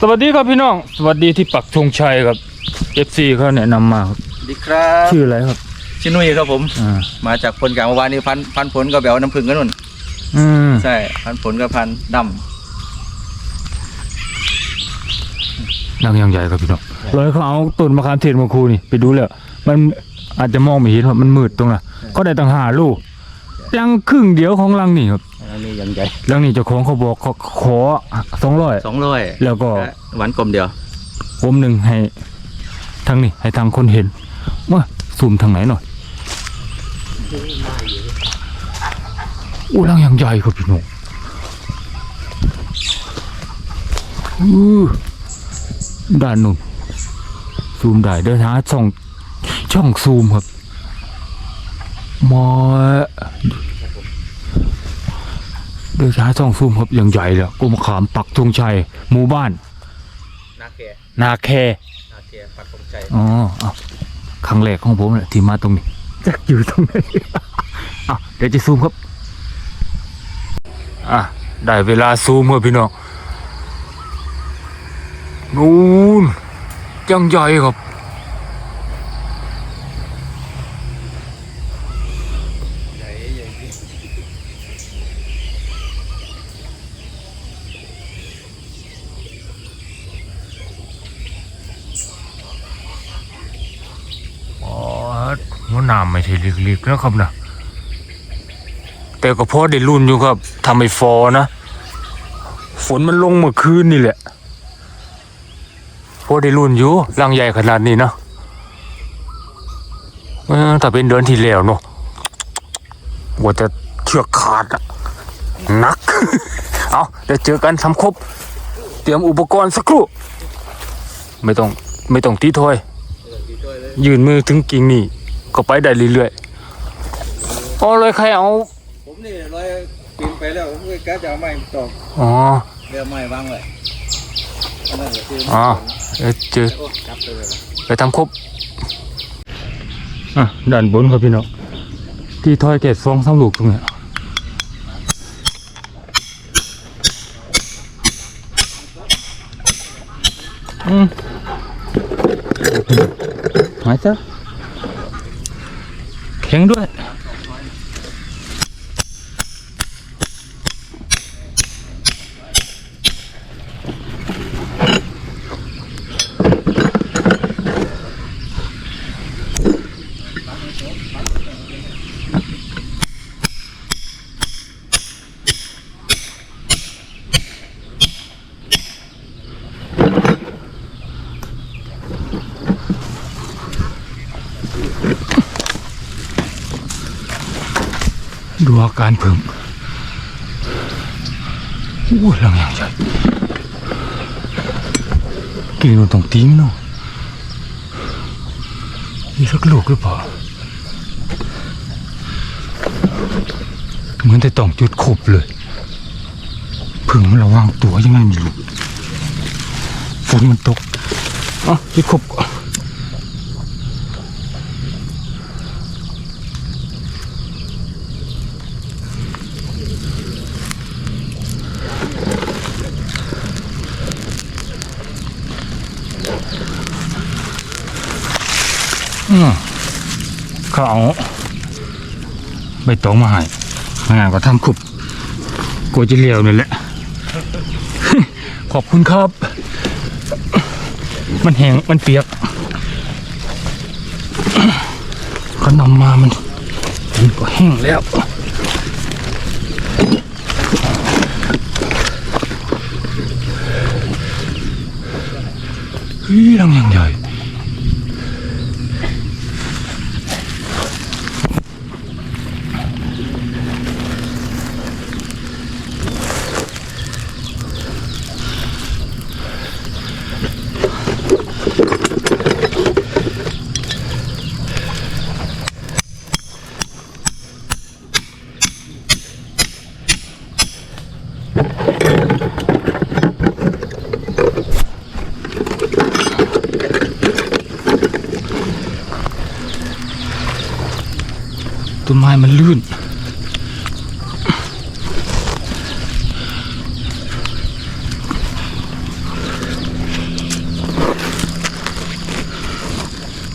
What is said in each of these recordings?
สวัสดีครับพี่น้อง สวัสดีที่ปักธงชัยครับ FC เขาแนะนำมาครับสวัสดีครับชื่ออะไรครับชื่อนุ้ยครับผม อ่ามาจากผลกลางเมื่อวานนี้พันพันผลก็แบวน้ำผึ้งกันนู่นอืมใช่พันผลก็พันดนังยังใหญ่ครับพี่น้องเลยเขาเอาต้นมะขามเทศมาคูนี่ไปดูแล้วมันอาจจะมองไม่เห็นว่ามันมืดตรงน่ะก็ได้ตั้งหาลูกรังครึ่งเดียวของรังนี่ครับำ อันนี้ยังใหญ่รังนี่เจ้าของเขาบอกเขาขอสองร้อยสองร้อยแล้วก็หวานกลมเดียวผมหนึ่งให้ทางนี้ให้ทางคนเห็นว่าซูมทางไหนหน่อยอู้รังยังใหญ่ครับพี่น้องอู้ด้านนู้นซูมได้เดินหาช่องช่องซูมครับมา เดินหาช่องซูมครับยังใหญ่เลยกุมขามปักธงชัยหมู่บ้าน นาแคนาแคนาแคปักธงใจอ๋อเอาครั้งแรกของผมเลยที่มาตรงนี้จะอยู่ตรงไหนอะเดี๋ยวจะซูมครับอะได้เวลาซูมครับพี่น้องนู่นยังใหญ่ครับ น้ำไม่ใช่เล็กๆนะครับนะแต่ก็พอได้รุ่นอยู่ครับทำไอ้ฟอนะ ฝนมันลงเมื่อคืนนี่แหละพอได้รุ่นอยู่รังใหญ่ขนาดนี้นะเออถ้าเป็นเดือนที่แล้วเนาะว่าจะเชือกขาดอะนัก เอาเดี๋ยวเจอกันทำครบ เตรียมอุปกรณ์สักครู่ ไม่ต้อง ไม่ต้องตีถอย ยืนมือถึงกิ่งนี่ ก็ไปได้เรื่อยๆอ๋อเลยใครเอาผมนี่ร้อยปีนไปแล้วผมก็แกจะเอาไม้ตอกอ๋อเรือไม้วางไว้อันนั่นก็คืออ๋อเอ้ยเจอโอ้จับไปเลยไปทำครบอะด้านบนครับพี่น้องที่ถ้อยเกตฟองสามลูกตรงเนี้ยอืมหายซะแข็ งด้วย การผึ่งอู้ยแรงอย่างใหญ่กินมันต้องติ้งเนาะมีสักลูกหรือเปล่า เหมือนแต่ต้องจุดขบเลยผึ่งมันระวังตัวยังไงไม่รู้ฝนมันตกอะจุดขบก่อน เขาเอาใบตองมาให้งานก็ทำขุบกลัวจะเลียวนี่แหละ ขอบคุณครับ มันแห้งมันเปียกขนำมามันมันก็แห้งแล้ว มันลื่น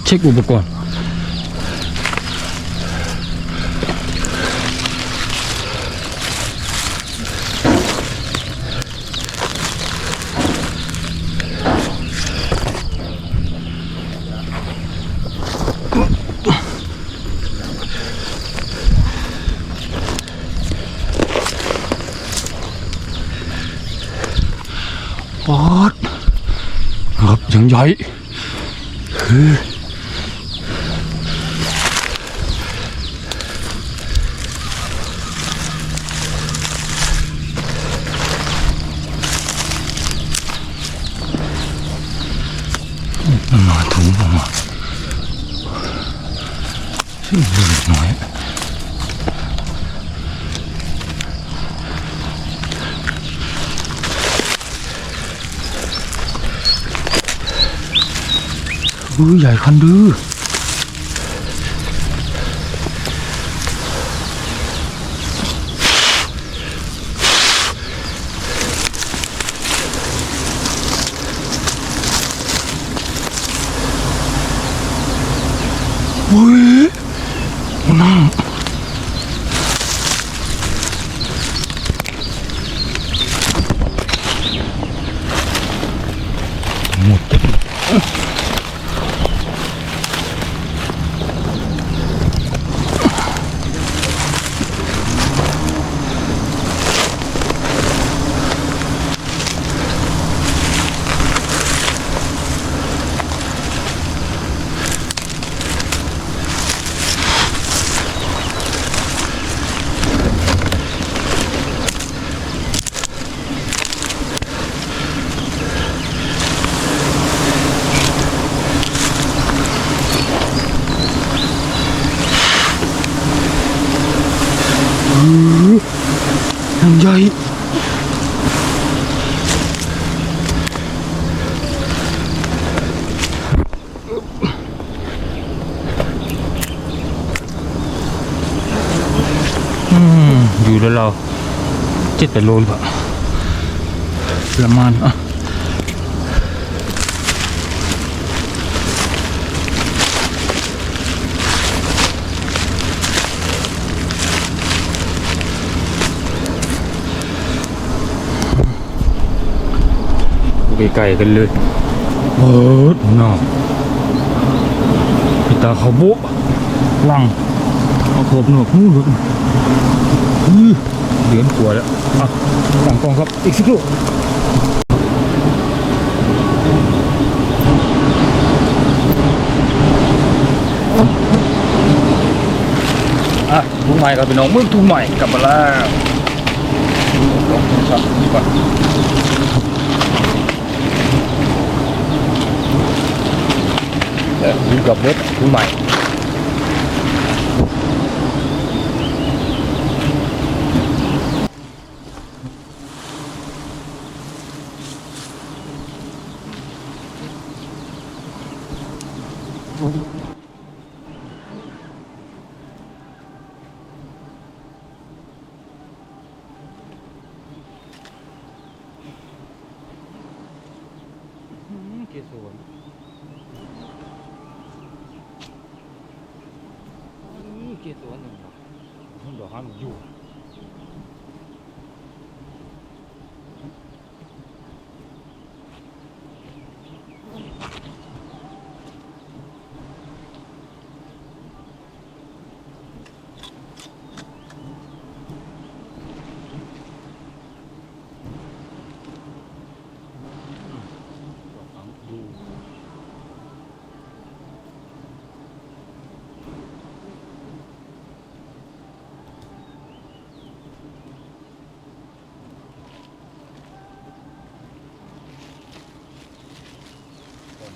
เช็คอุปกรณ์ ครับยังใหญ่คือ มันมาถุงออกมาซึ่งเล็กน้อย อุ้ยใหญ่คันดื้ออุ้ยนั่งหมดเต็ม 7-8โลหรือล่าประมาณอะใกลๆกันเลยเออดนอกพี่ตาเขาบุลังเอาขบหนวกมูดเลย เหรียญกลัวแล้วอะตั้งกองครับ อีกสักครู่อะทุ่งใหม่ครับพี่น้องเมึงทุ่งใหม่กลับมาแล้วลองชับดีกว่าอยู่กับเว็บคุณใหม่ เกสวนหนึ่งมันบอกห้ามอยู่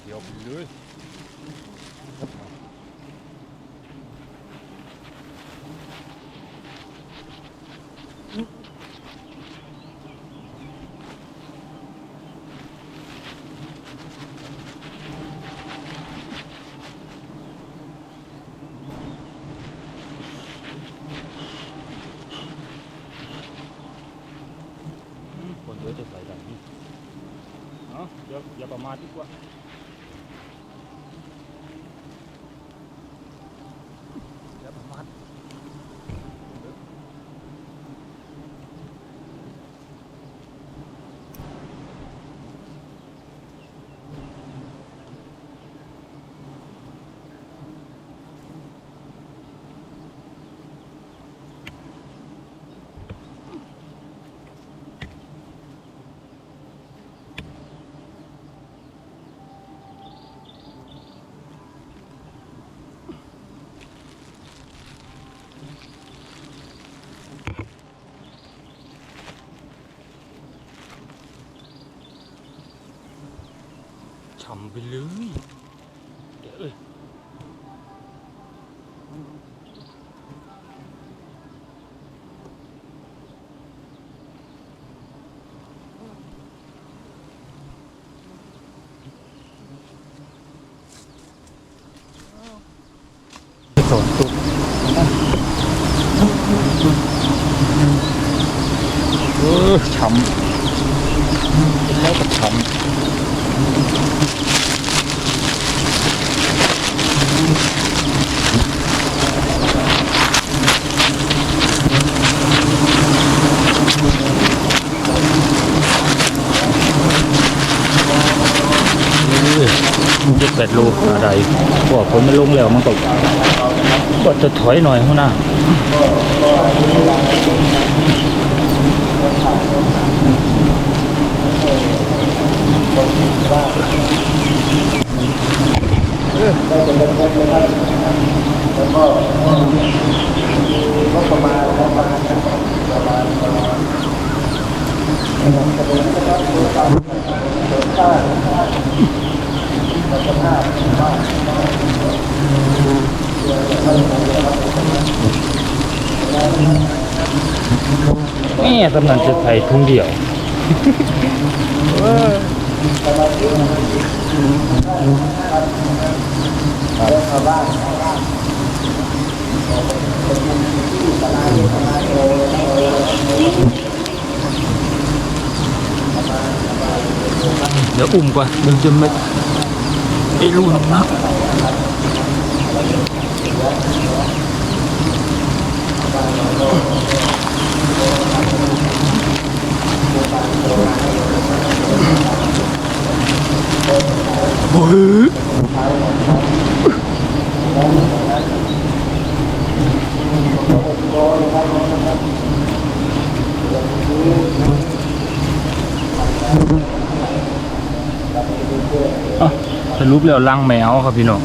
อยู่ ก่ อนเดียวไปเลยคนเยอะจะใส่แบบนี้เนาะอย่าอย่าประมาทดีกว่า ฉ่ำไปเลยเดี๋ยวอ้ยสอนตุ๊เออฉ่ำแล้วก็ฉ่ำ มันจะเป็ด ลูกอะไรพวกคนมันลงแล้วมันก็ก็จะถอยหน่อยข้างหน้าแม่ ตำนานจะใส่ทุ่งเดียวเดี๋ยวอุ้มก่อนเดี๋ยวจะไม่ ไอ้รุ่นนะโอ้ยอะ สรุปแล้วลังแมวครับพี่น้อง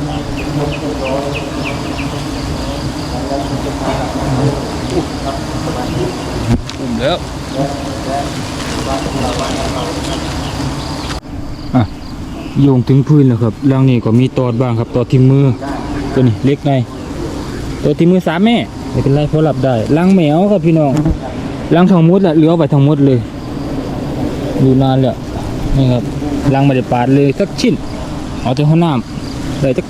อุ้มแล้วอะโยงถึงพื้นแล้วครับลังนี้ก็มีตอดบ้างครับตอดที่มือตัวนี้เล็กไงตัวที่มือสามแม่ไม่เป็นไรเพราะหลับได้ลังแมวครับพี่น้องลังทั้งหมดแหละเหลือไปทั้งหมดเลย ดูนานแล้วนี่ครับลังไม่ได้ปาดเลยสักชิ้น เอาแต่ห้องน้ำได้จัก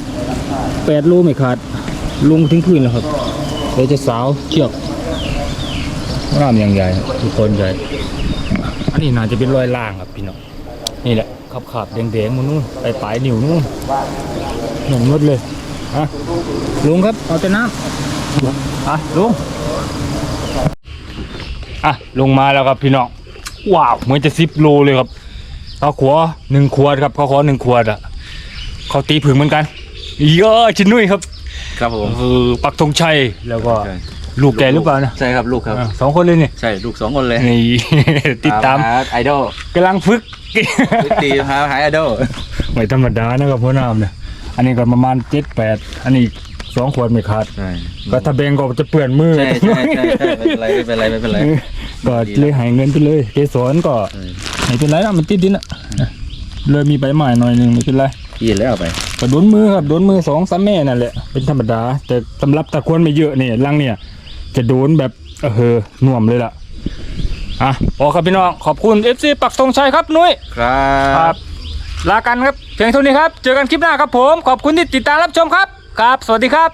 แปดโลไม่ขาดลงถึงพื้นแล้วครับเดี๋ยวจะสาวเชือกห้องน้ำอย่างใหญ่ทุกคนใหญ่อันนี้น่าจะเป็นรอยล่างครับพี่น้องนี่แหละขับขับแดงๆมันนู่นไปปลายนิ้วนู่นหนุ่มนดเลยอะลุงครับเอาแต่น้ำอะลุงอะลงมาแล้วครับพี่น้องว้าวเหมือนจะสิบโลเลยครับข้าวขัวหนึ่งขวดครับข้าวขัวหนึ่งขวดอะ เขาตีผึ่งเหมือนกันเยอะชินนุ้ยครับครับผมเออปักธงชัยแล้วก็ลูกแกหรือเปล่านะใช่ครับลูกครับอะสองคนเลยนี่ใช่ลูกสองคนเลยนี่ติดตามหไอดอลกำลังฝึกตีหาหาไอดอลไม่ธรรมดานะครับพ่อน้ำเนี่ยอันนี้ก็ประมาณเจ็ดแปดอันนี้สองขวดไม่ขาดใช่ก็ถ้าแบ่งก็จะเปื่อนมือใช่ใช่ใช่ใช่ไม่เป็นไรไม่เป็นไรไม่เป็นไรเออก็เลยหายเงินไปเลยเกสรก็เออไม่เป็นไรนะมันติดดินอะเลยมีใบไม้หน่อยหนึงไม่เป็นไร กินแล้วเอาไปก็โดนมือครับโดนมือสองสามแม่นั่นแหละเป็นธรรมดา แต่สำหรับตะควนไม่เยอะเนี่ยลังเนี่ย จะโดนแบบเออน่วมเลยล่ะอะพอครับพี่น้องขอบคุณ FC ปักธงชัยครับนุ้ยครับลากันครับเพียงเท่านี้ครับ เจอกันคลิปหน้าครับผม ขอบคุณที่ติดตามรับชมครับ ครับ สวัสดีครับ